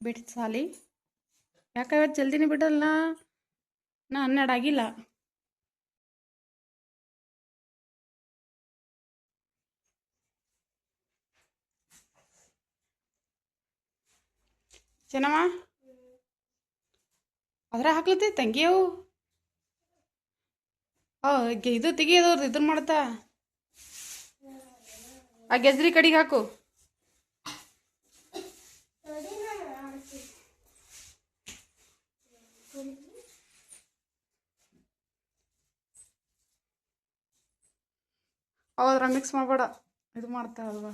ಬಿಟ್ಟು ಸಾಲಿ. ಯಾಕೆ ಇವತ್ತು ಜಲ್ದಿನೇ ಬಿಡಲ್ಲ. ನಾ ಹನ್ನೆರಡು ಆಗಿಲ್ಲ. ಚೆನ್ನಮ್ಮ? ಅದ್ರ ಹಾಕ್ಲತ್ತಿ ತಂಗಿಯವು ಓ ಇದು ತೆಗಿಯೋದವ್ರದ್ದು ಇದನ್ನ ಮಾಡ್ತಾ. ಆ ಗೆಜ್ರಿ ಕಡೆಗೆ ಹಾಕು. ಹೌದ್ರ ಮಿಕ್ಸ್ ಮಾಡಬೇಡ. ಇದು ಮಾಡ್ತಾರಲ್ವ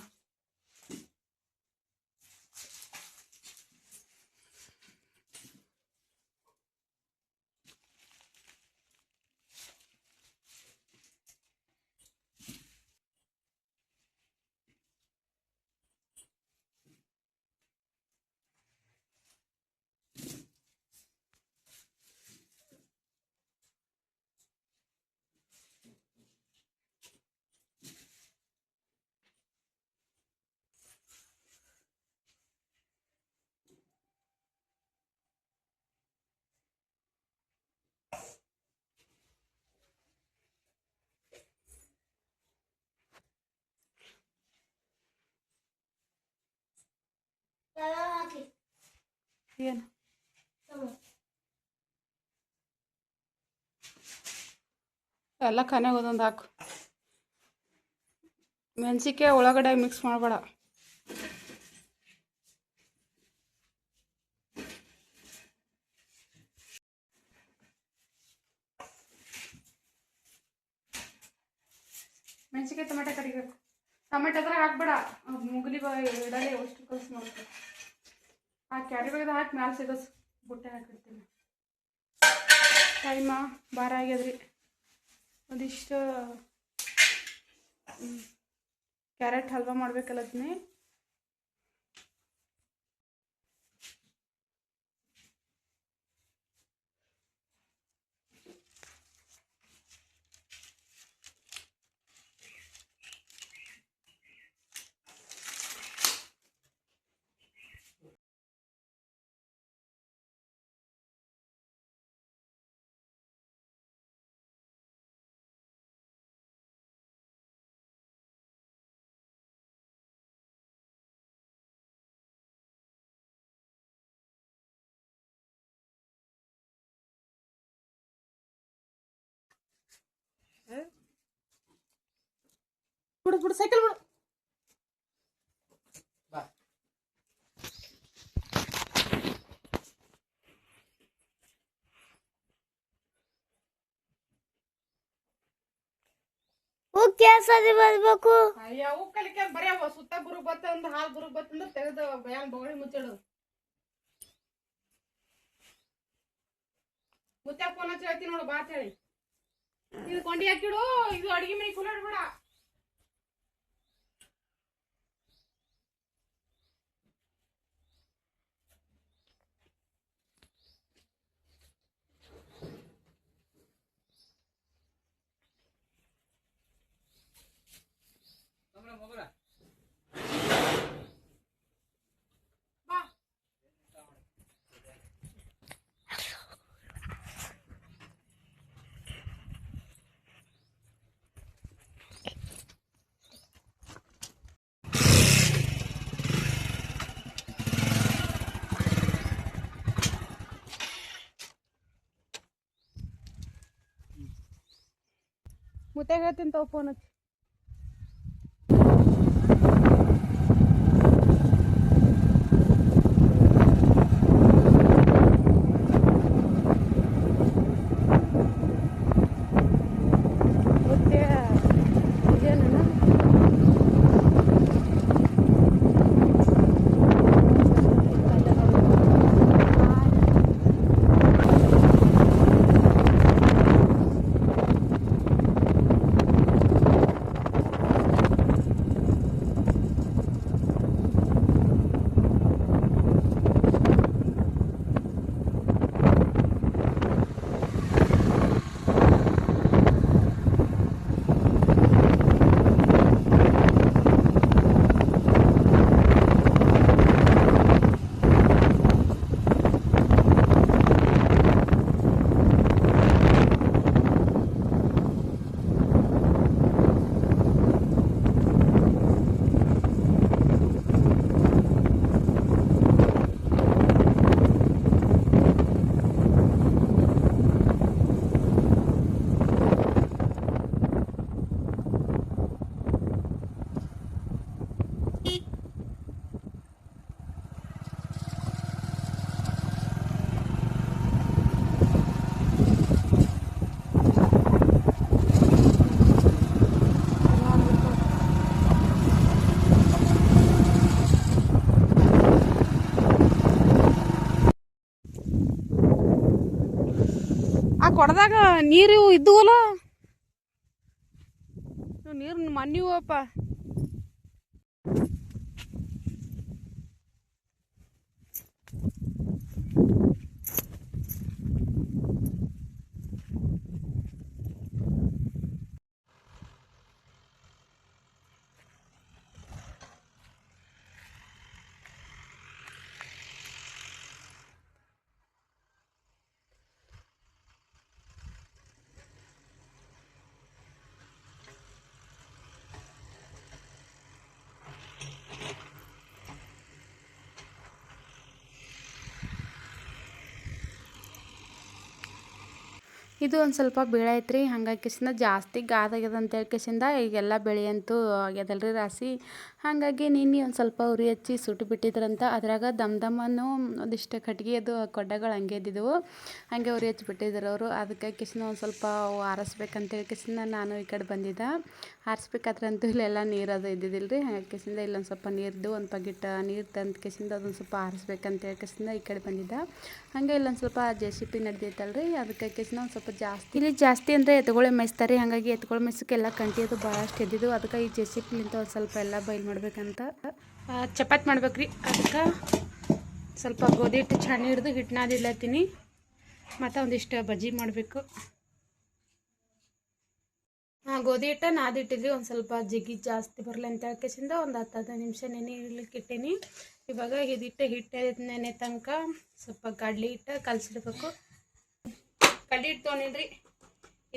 ಏನು ಎಲ್ಲ ಖಾನ್ಯಾಗ ಒಂದೊಂದು ಹಾಕು. ಮೆಣಸಿನ್ಕಾಯಿ ಒಳಗಡೆ ಮಿಕ್ಸ್ ಮಾಡಬೇಡ. ಮೆಣಸಿನ್ಕಾಯಿ ಟೊಮೆಟೊ ಕಡಿಬೇಕು ಟೊಮೆಟೊ ಅದ್ರ ಹಾಕ್ಬೇಡ. ಮುಗಲಿ ಇಡಲಿ ಅಷ್ಟು ಕಲ್ಸಿ ಮಾಡ್ಬೇಕು. ಆ ಕ್ಯಾರಿ ಹಾಕಿ ಮ್ಯಾಲೆ ಸಿಗಸ್. ಬುಟ್ಟೆ ಹಾಕಿಡ್ತೀನಿ ಟೈಮ ಬಾರ ಆಗ್ಯದ್ರಿ. ಒಂದಿಷ್ಟು ಕ್ಯಾರೆಟ್ ಹಲ್ವಾ ಮಾಡ್ಬೇಕಲ್ಲತ್ನಿ ಬಿಡು ಬಿಡು ಸೈಕಲ್ ಬಿಡು ಸರಿ ಬರ್ಬೇಕು. ಅಯ್ಯ ಅವು ಕಲಿಕೆ ಬರೀ ಅವ ಸುತ್ತ ಗುರು ಬತ್ತಂದ ಹಾಲು ಗುರು ಬತ್ತಂದ ತೆಗೆದು ಬಯಾನ್ ಬಗಳಿ ಮುಚ್ಚಿಡು. ಮುತ್ಯ ಫೋನ್ ಹಚ್ಚಿ ಹೇಳ್ತೀನಿ ನೋಡು ಬಾ ಹೇಳಿ. ఇది కొండ ఎక్కడు ఇది అడిగి మీ కులాడు కూడా. ಮುತ್ಯಾಗ ಹೇಳ್ತೀನಿ ತಗೋ ಫೋನ್ ಹಚ್ಚಿ ಕೊಡದಾಗ ನೀರು ಇದ್ದುವಲ್ಲ? ನೀರು ಮನ್ನಿವಪ್ಪ ಇದು ಒಂದು ಸ್ವಲ್ಪ ಬೆಳೆ ಐತ್ರಿ. ಹಂಗಾಗಿ ಕಿಸಿಂದ ಜಾಸ್ತಿ ಗಾದಾಗ್ಯದ ಅಂತೇಳಿ ಕಿಸಿಂದ ಈಗೆಲ್ಲ ಬೆಳೆ ಅಂತೂ ಆಗ್ಯದಲ್ರಿ ರಾಸಿ ಹಾಗಾಗಿ ನಿನ್ನೆ ಒಂದು ಸ್ವಲ್ಪ ಉರಿ ಹಚ್ಚಿ ಸುಟ್ಟು ಬಿಟ್ಟಿದ್ರಂತ. ಅದ್ರಾಗ ದಮ್ ದಮ್ಮನ್ನು ಒಂದಿಷ್ಟು ಕಟ್ಗೆ ಅದು ಕೊಡ್ಡಗಳು ಹಂಗೆ ಇದ್ದಿದ್ದವು ಹಾಗೆ ಉರಿ ಹಚ್ಚಿ ಬಿಟ್ಟಿದ್ರು ಅವರು. ಅದಕ್ಕೆ ಕಿಸಿನ ಒಂದು ಸ್ವಲ್ಪ ಆರಿಸ್ಬೇಕಂತೇಳಿ ಕಿಸಿನ ನಾನು ಈ ಕಡೆ ಬಂದಿದ್ದೆ. ಆರಿಸ್ಬೇಕಾದ್ರಂತೂ ಇಲ್ಲೆಲ್ಲ ನೀರು ಅದು ಇದ್ದಿದ್ದಿಲ್ಲ ರೀ ಕೆಸಿಂದ ಇಲ್ಲೊಂದು ಸ್ವಲ್ಪ ನೀರ್ದು, ಒಂದು ಪಗಿಟ್ ನೀರು ತಂದು ಕೆಸಿಂದ ಅದೊಂದು ಸ್ವಲ್ಪ ಆರಿಸ್ಬೇಕಂತೇಳಿ ಕೆಸಿಂದ ಈ ಕಡೆ ಬಂದಿದ್ದ. ಹಾಗೆ ಇಲ್ಲೊಂದು ಸ್ವಲ್ಪ ಜೆ ಸಿ ಪಿ ರೀ ಅದಕ್ಕೆ ಕೆಸಿಂದ ಒಂದು ಸ್ವಲ್ಪ ಜಾಸ್ತಿ ಇಲ್ಲಿ ಜಾಸ್ತಿ ಅಂದರೆ ಎತ್ತುಗಳೇ ಮೇಯಿಸ್ತಾರೆ. ಹಾಗಾಗಿ ಎತ್ಕೊಳ್ಳೆ ಕಂಟಿ ಅದು ಭಾಳಷ್ಟು ಎದ್ದಿದ್ದು. ಅದಕ್ಕೆ ಈ ಜೆ ಸಿ ಪಿಲಿಂದ ಒಂದು ಸ್ವಲ್ಪ ಎಲ್ಲ ಬೈಲ್ ಮಾಡ್ಬೇಕಂತ. ಚಪಾತಿ ಮಾಡ್ಬೇಕ್ರಿ. ಅದಕ್ಕೆ ಸ್ವಲ್ಪ ಗೋಧಿ ಹಿಟ್ಟು ಚೆನ್ನಾಗಿ ಹಿಡಿದು ಹಿಟ್ಟು ನಾದಿಡ್ಲತ್ತೀನಿ ಮತ್ತು ಒಂದಿಷ್ಟು ಬಜ್ಜಿ ಮಾಡಬೇಕು. ಗೋಧಿ ಹಿಟ್ಟು ನಾದಿಟ್ಟಿದ್ವಿ ಒಂದು ಸ್ವಲ್ಪ ಜಿಗಿ ಜಾಸ್ತಿ ಬರಲಿ ಅಂತ ಹೇಳ್ಕೇಸಿಂದ ಒಂದು ಹತ್ತು ಹದಿನೈದು ನಿಮಿಷ ನೆನೆ ಇಡ್ಲಿಕ್ಕೆ ಇಟ್ಟೀನಿ ಇವಾಗ ಇದಿಟ್ಟು ಹಿಟ್ಟು ನೆನೆ ತನಕ ಸ್ವಲ್ಪ ಕಡ್ಲಿ ಹಿಟ್ಟು ಕಲಸಿಡ್ಬೇಕು. ಕಡ್ಲಿ ಹಿಟ್ಟು ತೊಗೊಂಡಿನ್ರಿ.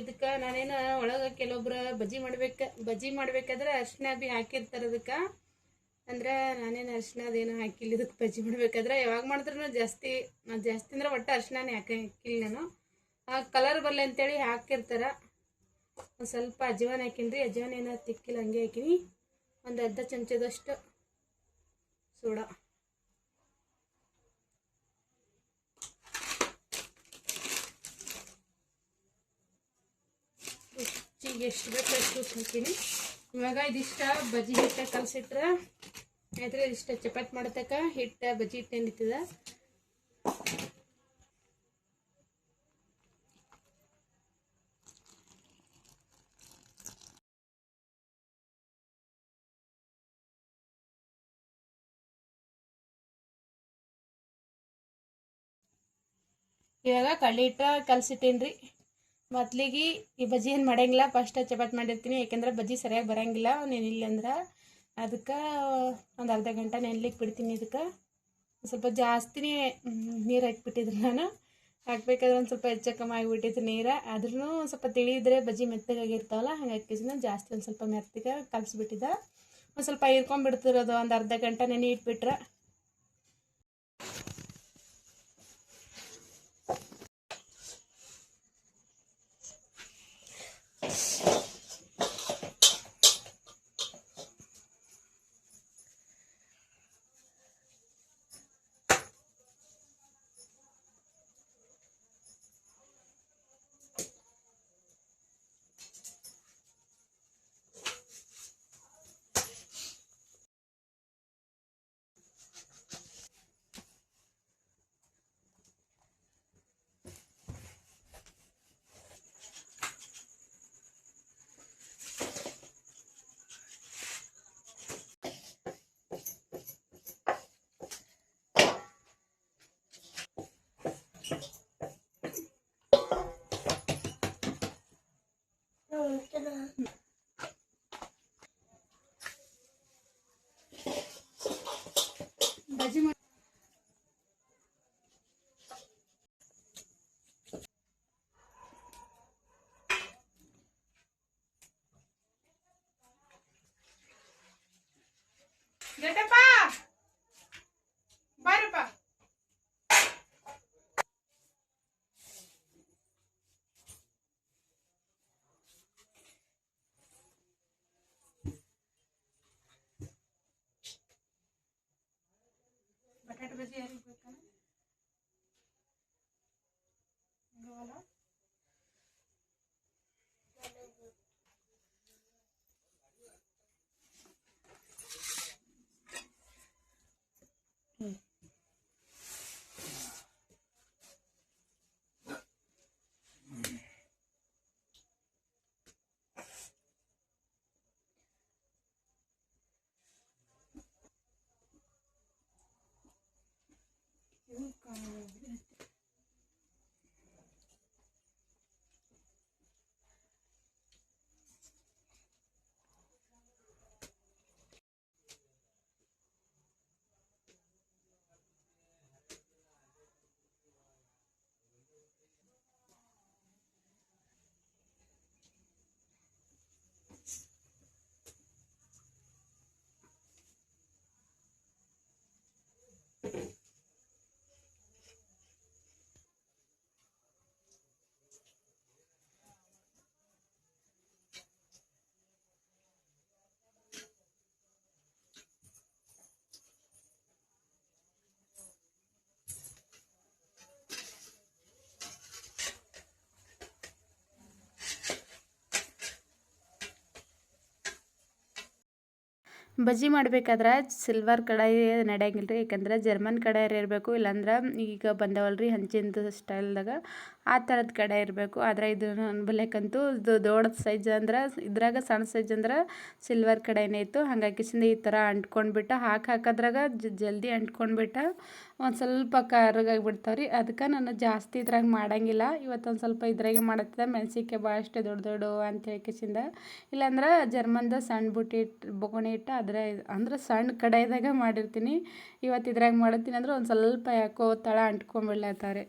ಇದಕ್ಕೆ ನಾನೇನು ಒಳಗೆ ಕೆಲವೊಬ್ರು ಬಜ್ಜಿ ಮಾಡ್ಬೇಕು, ಬಜ್ಜಿ ಮಾಡ್ಬೇಕಾದ್ರೆ ಅರಿಶಿನ ಬಿ ಹಾಕಿರ್ತಾರೆ ಅದಕ್ಕೆ ಅಂದ್ರೆ ನಾನೇನು ಅರಿಶಿನ ಅದೇನು ಹಾಕಿಲ್ಲ ಇದಕ್ಕೆ ಬಜ್ಜಿ ಮಾಡ್ಬೇಕಾದ್ರೆ. ಯಾವಾಗ ಮಾಡಿದ್ರೂ ಜಾಸ್ತಿ ಜಾಸ್ತಿ ಅಂದ್ರೆ ಒಟ್ಟು ಅರಿಶಿನೇ ಹಾಕಿ, ಹಾಕಿಲ್ಲ ನಾನು. ಕಲರ್ ಬರಲಿ ಅಂತೇಳಿ ಹಾಕಿರ್ತಾರೆ. ಒಂದು ಸ್ವಲ್ಪ ಅಜ್ವಾನ ಹಾಕಿನ್ರಿ. ಅಜ್ವಾನ ಏನಾದ್ರು ತಿಕ್ಕಿಲ್ಲ, ಹಂಗೆ ಹಾಕಿನಿ. ಒಂದು ಅರ್ಧ ಚಮಚದಷ್ಟು ಸೋಡಾ. ರುಚಿಗೆ ಎಷ್ಟು ಬೇಕು ಅಷ್ಟು ಹಾಕೀನಿ. ಇವಾಗ ಇದಿಷ್ಟ ಬಜ್ಜಿ ಹಿಟ್ಟ ಕಲಸಿಟ್ರ ಆಯ್ತು ಇದಿಷ್ಟ ಚಪಾತಿ ಮಾಡತಕ್ಕ ಹಿಟ್ಟ ಬಜ್ಜಿ ಹಿಟ್ಟು ಏನಿತ್ತದ ಇವಾಗ ಕಳ್ಳಿ ಹಿಟ್ಟು ಕಲಸಿಟ್ಟೇನ್ರಿ ಮೊದ್ಲಿಗೆ ಈ ಬಜ್ಜಿ ಏನು ಮಾಡಂಗಿಲ್ಲ ಫಸ್ಟ್ ಚಪಾತಿ ಮಾಡಿರ್ತೀನಿ, ಯಾಕೆಂದ್ರೆ ಬಜ್ಜಿ ಸರಿಯಾಗಿ ಬರಂಗಿಲ್ಲ ನೆನಿಲ್ಲ ಅಂದ್ರೆ ಅದಕ್ಕೆ ಒಂದು ಅರ್ಧ ಗಂಟೆ ನೆನ್ಲಿಕ್ಕೆ ಬಿಡ್ತೀನಿ ಇದಕ್ಕೆ. ಸ್ವಲ್ಪ ಜಾಸ್ತಿನೇ ನೀರು ಹಾಕ್ಬಿಟ್ಟಿದ್ರು ನಾನು. ಹಾಕ್ಬೇಕಾದ್ರೆ ಒಂದು ಸ್ವಲ್ಪ ಹೆಚ್ಚು ಕಮ್ಮಿ ಆಗಿಬಿಟ್ಟಿತ್ತು ನೀರು. ಆದ್ರೂ ಸ್ವಲ್ಪ ತಿಳಿದ್ರೆ ಬಜ್ಜಿ ಮೆತ್ತಗಾಗಿರ್ತಾವಲ್ಲ ಹಾಗಾಗಿ ನಾನು ಜಾಸ್ತಿ ಒಂದು ಸ್ವಲ್ಪ ಮೆತ್ತಗೆ ಕಲಸಿಬಿಟ್ಟಿದ್ದೆ. ಒಂದು ಸ್ವಲ್ಪ ಹಿರ್ಕೊಂಡ್ಬಿಡ್ತಿರೋದು ಒಂದು ಅರ್ಧ ಗಂಟೆ ನೆನೆ ಇಟ್ಬಿಟ್ರೆ. Yes. ಬಜ್ಜಿ ಬಜ್ಜಿ ಮಾಡ್ಬೇಕಾದ್ರೆ ಸಿಲ್ವರ್ ಕಡಾಯಿ ನಡೆಯಂಗಿಲ್ಲ ರೀ ಯಾಕಂದ್ರೆ ಜರ್ಮನ್ ಕಡಾಯಿ ಇರಬೇಕು, ಇಲ್ಲಾಂದ್ರೆ ಈಗ ಬಂದವಲ್ಲ ರೀ ಹಂಚಿಂದು ಸ್ಟೈಲ್ದಾಗ ಆ ಥರದ ಕಡೆ ಇರಬೇಕು. ಆದರೆ ಇದು ನನ್ನ ಇದು ದೊಡ್ಡ ಸೈಜ್ ಅಂದ್ರೆ ಇದ್ರಾಗ ಸಣ್ಣ ಸೈಜ್ ಅಂದ್ರೆ ಸಿಲ್ವರ್ ಕಡೆನೇ ಇತ್ತು. ಹಾಗಾಗಿ ಕಿಸಿಂದ ಈ ಥರ ಅಂಟ್ಕೊಂಡ್ಬಿಟ್ಟು, ಹಾಕಿ ಹಾಕೋದ್ರಾಗ ಜಲ್ದಿ ಅಂಟ್ಕೊಂಡ್ಬಿಟ್ಟು ಒಂದು ಸ್ವಲ್ಪ ಕರ್ಗಾಗ್ಬಿಡ್ತಾವೆ ರೀ ಅದಕ್ಕೆ ನಾನು ಜಾಸ್ತಿ ಇದ್ರಾಗ ಮಾಡಂಗಿಲ್ಲ. ಇವತ್ತೊಂದು ಸ್ವಲ್ಪ ಇದ್ರಾಗೆ ಮಾಡತ್ತಿದ್ದೆ. ಮೆಣಸಿನ್ಕಾಯಿ ಭಾಳ ದೊಡ್ಡ ದೊಡ್ಡ ಅಂತೇಳಿ ಕಿಸಿಂದ ಇಲ್ಲಾಂದ್ರೆ ಜರ್ಮನ್ದ ಸಣ್ಣ ಬುಟ್ಟಿ ಇಟ್ಟು ಬೊಗಣಿ ಇಟ್ಟು ಅದರ ಅಂದ್ರೆ ಸಣ್ಣ ಕಡಾಯಿದಾಗ ಮಾಡಿರ್ತೀನಿ. ಇವತ್ತು ಇದ್ರಾಗ ಮಾಡತ್ತೀನಿ ಅಂದ್ರೆ ಒಂದು ಸ್ವಲ್ಪ ಯಾಕೋ ತಳ ಅಂಟ್ಕೊಂಡ್ಬಿಡ್ಲತ್ತಾವ್ರಿ